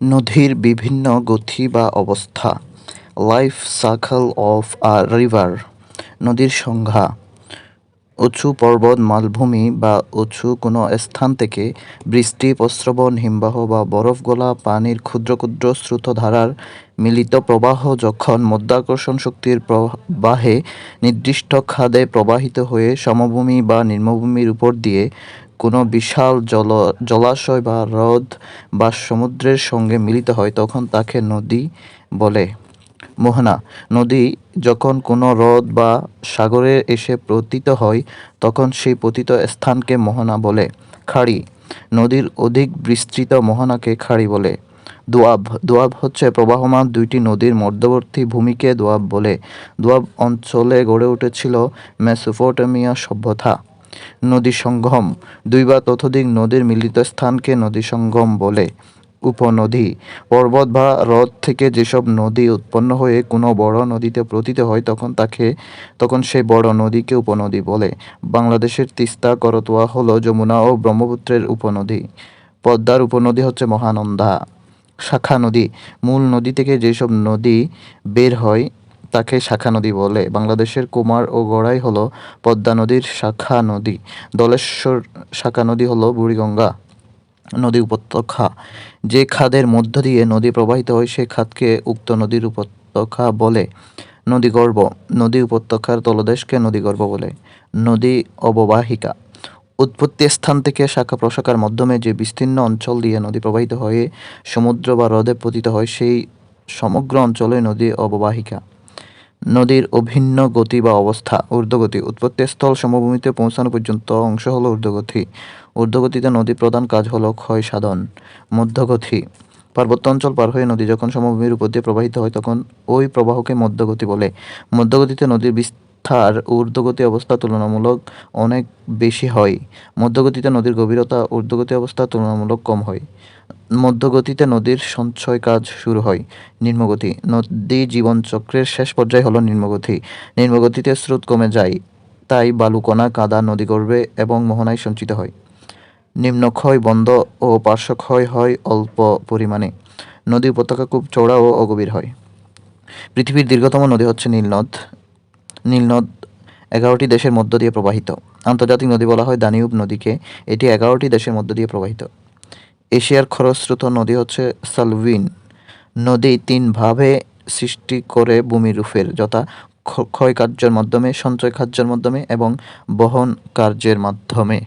নদীর বিভিন্ন গতি বা অবস্থা। Life circle of a river নদীর সংজ্ঞা। উঁচু পর্বত, মালভূমি বা উঁচু কোনো স্থান থেকে বৃষ্টি, প্রস্রবণ, হিমবাহ বা বরফ গলা, পানির ক্ষুদ্র ক্ষুদ্র স্রোতধারার মিলিত প্রবাহ যখন মধ্যাকর্ষণ শক্তির প্রবাহে নির্দিষ্ট খাদে প্রবাহিত হয়ে সমভূমি বা নিম্নভূমির উপর দিয়ে কোনো বিশাল জল, জলাশয় বা হ্রদ বা সমুদ্রের সঙ্গে মিলিত হয়, তখন তাকে নদী বলে। মোহনা, নদী যখন কোনো হ্রদ বা সাগরে এসে পতিত হয়, তখন সেই পতিত স্থানকে মোহনা বলে। খাড়ি, নদীর অধিক বিস্তৃত মোহনাকে খাড়ি বলে। দোয়াব দোয়াব হচ্ছে প্রবাহমান দুইটি নদীর মধ্যবর্তী ভূমিকে দোয়াব বলে। দোয়াব অঞ্চলে গড়ে উঠেছিল মেসোপটেমিয়া সভ্যতা। নদী সঙ্গম। দুই বা ততোধিক নদীর মিলিত স্থানকে নদী সঙ্গম বলে উপনদী। পর্বত বা হ্রদ থেকে যেসব নদী উৎপন্ন হয়ে কোনো বড় নদীতে পতিত হয় তখন তাকে, তখন সেই বড় নদীকে উপনদী বলে। বাংলাদেশের তিস্তা, করতোয়া, হলো, যমুনা ও ব্রহ্মপুত্রের উপনদী। পদ্মার উপনদী হচ্ছে মহানন্দা। শাখা নদী। মূল নদী থেকে যেসব নদী বের হয় তাকে শাখা নদী বলে। বাংলাদেশের কুমার ও গড়াই হলো পদ্মা নদীর শাখা নদী। দলেশ্বর শাখা নদী হলো বুড়িগঙ্গা নদী উপত্যকা। যে খাদের মধ্য দিয়ে নদী প্রবাহিত হয় সেই খাদকে উক্ত নদীর উপত্যকা বলে। নদীগর্ভ নদী উপত্যকার তলদেশকে নদীগর্ভ বলে। নদী অববাহিকা। উৎপত্তি স্থান থেকে শাখা প্রশাখার মাধ্যমে যে বিস্তীর্ণ অঞ্চল দিয়ে নদী প্রবাহিত হয়ে, সমুদ্র বা হ্রদে পতিত হয়, সেই সমগ্র অঞ্চলে নদী অববাহিকা। নদীর অভিন্ন গতি বা অবস্থা, ঊর্ধ্বগতি। উৎপত্তিস্থল সমভূমিতে পৌঁছানো পর্যন্ত অংশ হলো ঊর্ধ্বগতি। ঊর্ধ্বগতিতে নদী প্রধান কাজ হলো ক্ষয় সাধন, মধ্যগতি। পার্বত্য অঞ্চল পার হয়ে নদী যখন সমভূমির উপর দিয়ে প্রবাহিত হয়, তখন ওই প্রবাহকে মধ্যগতি বলে। মধ্যগতিতে নদীর বিস্তার ঊর্ধ্বগতি অবস্থা তুলনামূলক অনেক বেশি হয়। মধ্যগতিতে নদীর গভীরতা ঊর্ধ্বগতি অবস্থা তুলনামূলক কম হয়। মধ্যগতিতে নদীর সঞ্চয় কাজ শুরু হয়। নিম্নগতি, নদী জীবনচক্রের শেষ পর্যায় হলো নিম্নগতি। নিম্নগতিতে স্রোত কমে যায়, তাই বালুকণা, কাদা নদীগর্ভে এবং মোহনায় সঞ্চিত হয়। নিম্নক্ষয় বন্ধ ও পার্শ্বক্ষয় হয় অল্প পরিমাণে। নদী উপত্যকা খুব চওড়া ও অগভীর হয়। পৃথিবীর দীর্ঘতম নদী হচ্ছে নীলনদ। নীলনদ এগারোটি দেশের মধ্য দিয়ে প্রবাহিত। আন্তর্জাতিক নদী বলা হয় দানিউব নদীকে। এটি এগারোটি দেশের মধ্য দিয়ে প্রবাহিত। এশিয়ার খরস্রোত নদী হচ্ছে সালভিন। নদী তিনভাবে সৃষ্টি করে ভূমিরূপের যথা ক্ষয় কার্যের মাধ্যমে সঞ্চয় কার্যের মাধ্যমে এবং বহন কার্যের মাধ্যমে।